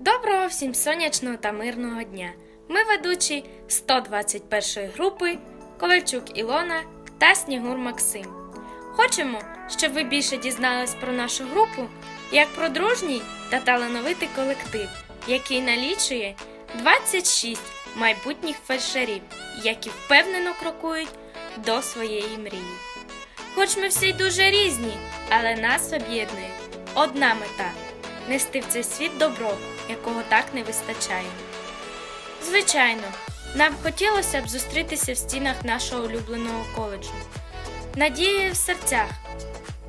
Доброго всім сонячного та мирного дня! Ми ведучі 121 групи Ковальчук Ілона та Снігур Максим. Хочемо, щоб ви більше дізнались про нашу групу як про дружній та талановитий колектив, який налічує 26 майбутніх фельдшерів, які впевнено крокують до своєї мрії. Хоч ми всі дуже різні, але нас об'єднує одна мета нести в цей світ добро, якого так не вистачає. Звичайно, нам хотілося б зустрітися в стінах нашого улюбленого коледжу. Надією в серцях.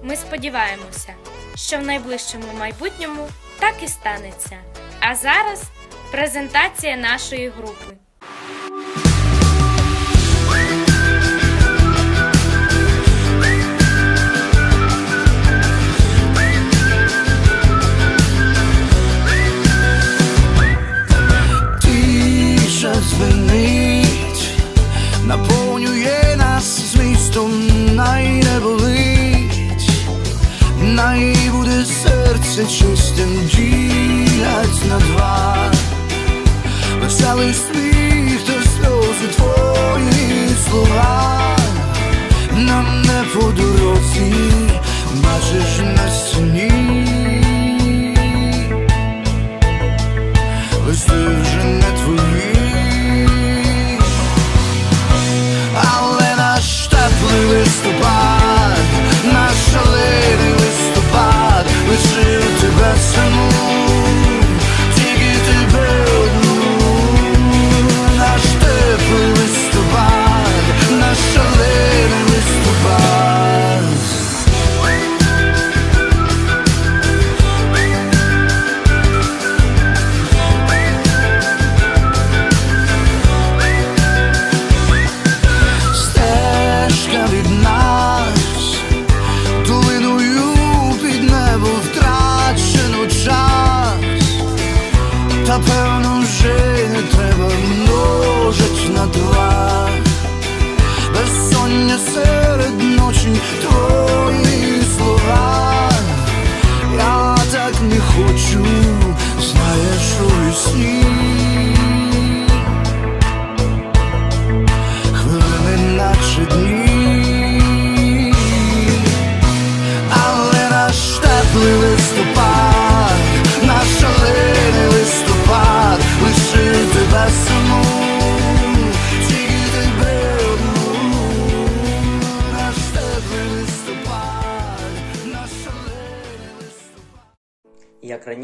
Ми сподіваємося, що в найближчому майбутньому так і станеться. А зараз презентація нашої групи. Наповнює нас змістом, най не болить, най буде серце чистим, ділять на два, веселий сміх та сльози твої слова, нам не по дорозі, бачиш на стіні. Та певно вже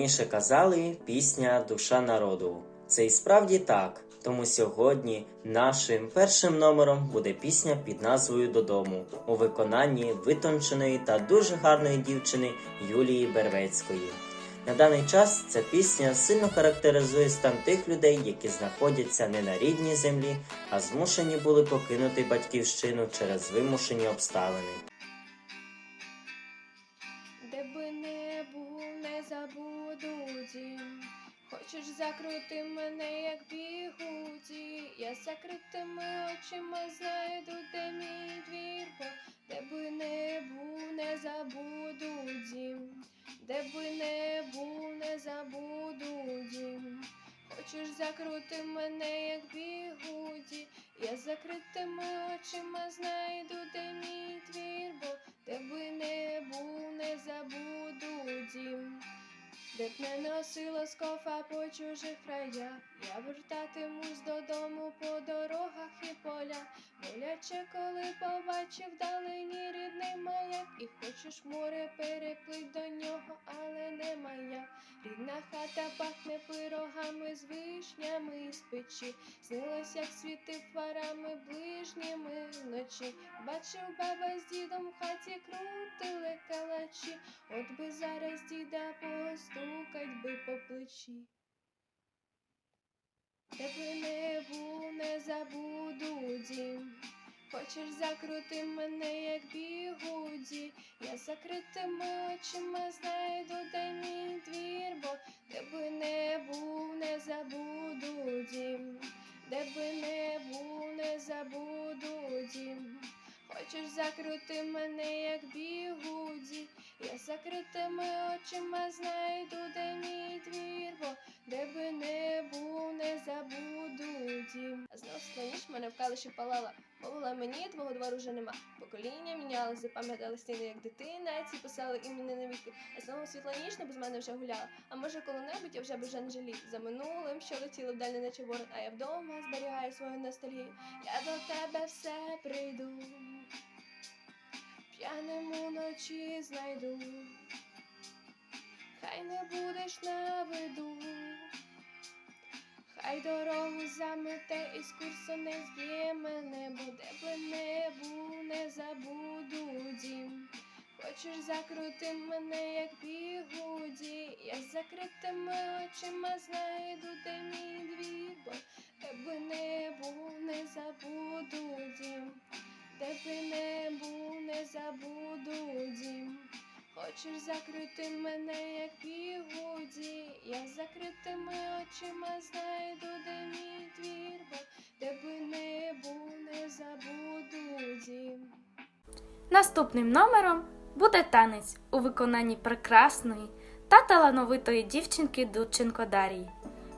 раніше казали, пісня Душа народу. Це і справді так. Тому сьогодні нашим першим номером буде пісня під назвою Додому у виконанні витонченої та дуже гарної дівчини Юлії Бервецької. На даний час ця пісня сильно характеризує стан тих людей, які знаходяться не на рідній землі, а змушені були покинути батьківщину через вимушені обставини. Де би не був, не забуду дім. Хочеш закрути мене, як бігуді, я закритими очима знайду, де мій двір, бо де би не був, не забуду дім, де би не був, не забуду дім. Хочеш закрути мене, як бігуді, я закритими очима знайду, де мій двір, бо де би не був, не забуду дім. Де б не носила скофа по чужих краях, я вертатимусь додому по дорогах і полях. Боляче, коли побачив вдалині рідний маяк, і хочеш море переплить до нього, але немає. Рідна хата пахне пирогами з печі. Снилось, як світив фарами ближніми вночі. Бачив баба з дідом в хаті крутили калачі. От би зараз діда постукать би по плечі. Де би не не забуду дім. Хочеш закрути мене, як бігуді, я закритими очима знайду, де мій двір, бо де би не був, не забуду дім, де би не був, не забуду дім. Хочеш закрути мене, як бігуді, я закритими очима знайду, мене в калиші палала. Мовила мені, твого двору вже нема. Покоління міняли, запам'ятали стіни, як дитина, ці писали імені на віки. А знову світла нічна, без мене вже гуляла. А може, коли-небудь я вже б вже жалів. За минулим, що летіло вдаль наче ворон, а я вдома зберігаю свою ностальгію. Я до тебе все прийду. П'яним уночі знайду. Хай не будеш на виду. Хай дорогу замете і з курсу не зб'є мене, бо де би не був, не забуду дім. Хочеш закрути мене, як бігуді, я з закритими очима знайду, де мій двір, бо де би не був, не забуду дім, де би не був, не забуду дім. Хочеш закрити мене, як бігуді, я закритими очима знайду, де мій двір, бо де би не не забуду дім. Наступним номером буде танець у виконанні прекрасної та талановитої дівчинки Дудченко Дарії.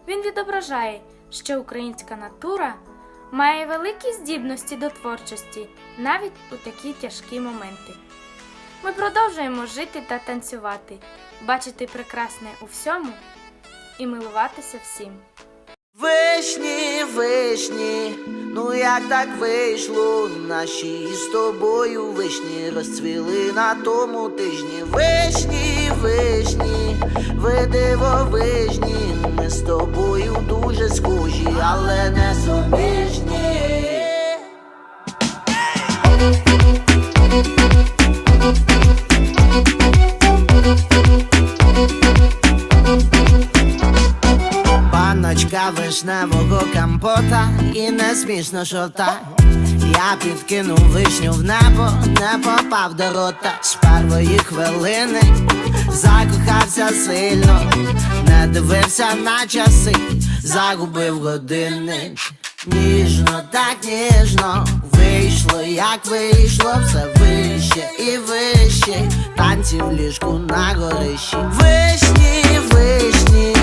Він відображає, що українська натура має великі здібності до творчості навіть у такі тяжкі моменти. Ми продовжуємо жити та танцювати, бачити прекрасне у всьому і милуватися всім. Вишні, вишні, ну як так вийшло, наші з тобою вишні розцвіли на тому тижні. Вишні, вишні, ви дивовижні, ми з тобою дуже схожі, але не суміжні. Вишневого компота і не смішно, що так Я підкинув вишню в небо, не попав до рота. З першої хвилини, закохався сильно, не дивився на часи, загубив години. Ніжно, так ніжно, вийшло, як вийшло, все вище і вище, танці в ліжку на горищі. Вишні, вишні,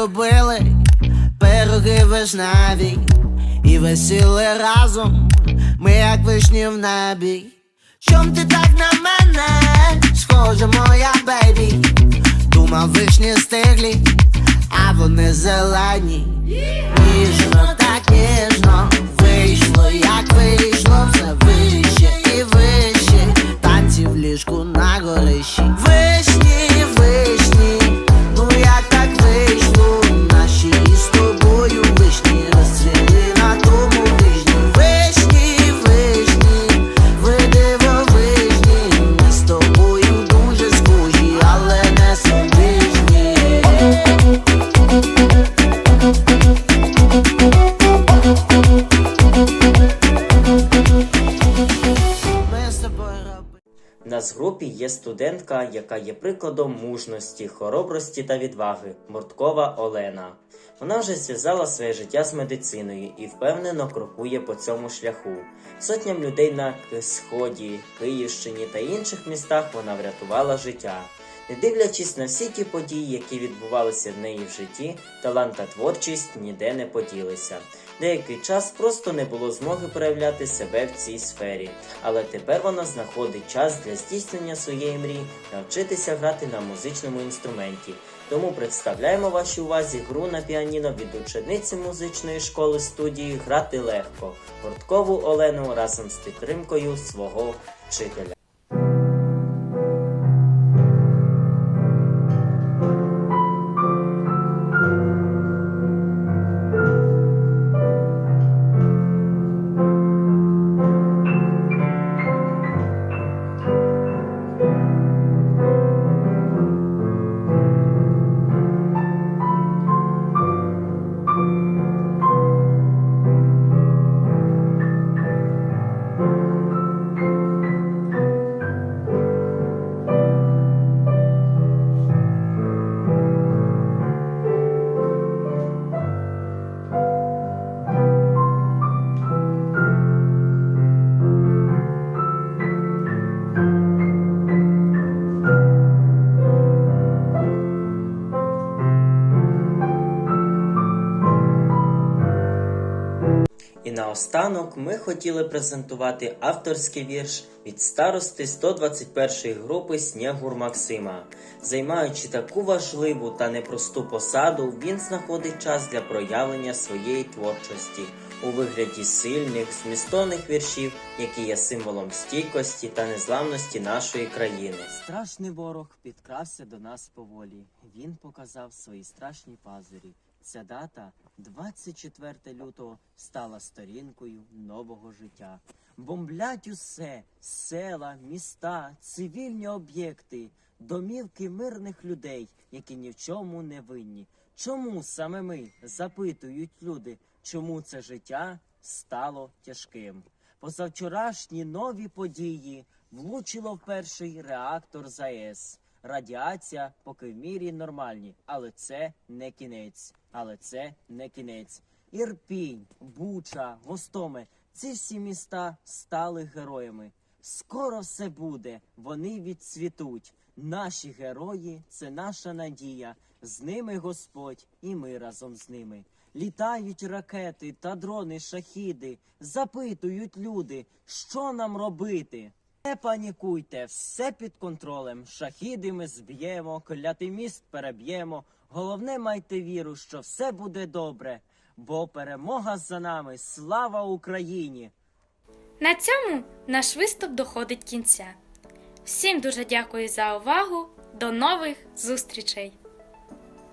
любили пироги вишневі і весіли разом, ми як вишні в небі. Чом ти так на мене, схожа моя бейбі? Думав вишні стиглі, а вони зелені. Ніжно, так ніжно, вийшло, як вийшло, все вище нас в групі є студентка, яка є прикладом мужності, хоробрості та відваги Морткова Олена. Вона вже зв'язала своє життя з медициною і впевнено крокує по цьому шляху. Сотням людей на Сході, Київщині та інших містах вона врятувала життя. Дивлячись на всі ті події, які відбувалися в неї в житті, талант та творчість ніде не поділися. Деякий час просто не було змоги проявляти себе в цій сфері, але тепер вона знаходить час для здійснення своєї мрії навчитися грати на музичному інструменті. Тому представляємо вашій увазі гру на піаніно від учениці музичної школи студії Грати легко гурткову Олену разом з підтримкою свого вчителя. Наостанок ми хотіли презентувати авторський вірш від старости 121-ї групи Снігур Максима. Займаючи таку важливу та непросту посаду, він знаходить час для проявлення своєї творчості у вигляді сильних, змістовних віршів, які є символом стійкості та незламності нашої країни. Страшний ворог підкрався до нас поволі. Він показав свої страшні пазурі. Ця дата, 24 лютого, стала сторінкою нового життя. Бомблять усе села, міста, цивільні об'єкти, домівки мирних людей, які ні в чому не винні. Чому саме ми запитують люди, чому це життя стало тяжким? Позавчорашні нові події влучило в перший реактор ЗАЕС. Радіація поки в мірі нормальні, але це не кінець. Але це не кінець. Ірпінь, Буча, Гостомель – ці всі міста стали героями. Скоро все буде, вони відцвітуть. Наші герої це наша надія. З ними Господь, і ми разом з ними. Літають ракети та дрони, шахіди, запитують люди, що нам робити. Не панікуйте, все під контролем. Шахіди ми зб'ємо, клятий міст переб'ємо. Головне майте віру, що все буде добре, бо перемога за нами. Слава Україні! На цьому наш виступ доходить кінця. Всім дуже дякую за увагу. До нових зустрічей!